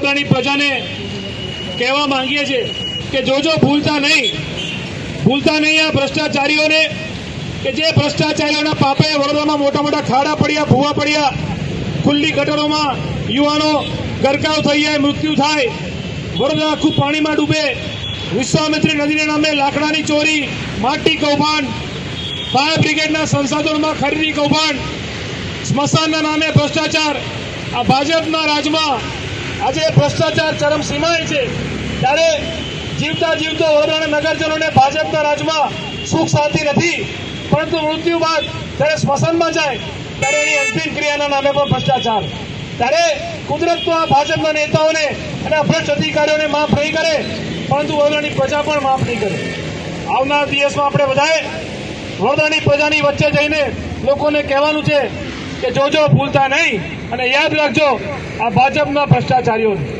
વડોદરાની પ્રજાને કહેવા માંગીએ છીએ કે જોજો ભૂલતા નહીં ભૂલતા નહીં આ ભ્રષ્ટાચારીઓને, કે જે ભ્રષ્ટાચારીઓના પાપે વડોદરામાં મોટા મોટા ખાડા પડ્યા, ભૂવા પડ્યા, ખુલ્લી ગટરોમાં યુવાનો ગરકાવ થઈ જાય, મૃત્યુ થાય, વડોદરા આખું પાણીમાં ડૂબે, વિશ્વામિત્રી નદીના નામે લાકડાની ચોરી, માટી કૌભાંડ, ફાયર બ્રિગેડના સંસાધનોમાં ખરીદી કૌભાંડ, સ્મશાનના નામે ભ્રષ્ટાચાર, આ ભાજપના રાજમાં આજે ભ્રષ્ટાચાર ચરમસીમાએ છે. ત્યારે જીવતા જીવતો વડોદરાના નગરજનોને ભાજપના રાજમાં સુખ શાંતિ નથી, પરંતુ મૃત્યુ બાદ જ્યારે સ્મશાનમાં જાય, ત્યારે એની અંતિમ ક્રિયાના નામે પણ ભ્રષ્ટાચાર. ત્યારે કુદરત તો આ ભાજપના નેતાઓને અને ભ્રષ્ટ અધિકારીઓને માફ નહીં કરે, પરંતુ વડોદરાની પ્રજા પણ માફ નહીં કરે. આવનાર દિવસમાં આપણે બધાએ વડોદરાની પ્રજાની વચ્ચે જઈને લોકોને કહેવાનું છે કે જોજો ભૂલતા નહીં. અને યાદ રાખજો આ ભાજપના ભ્રષ્ટાચારીઓને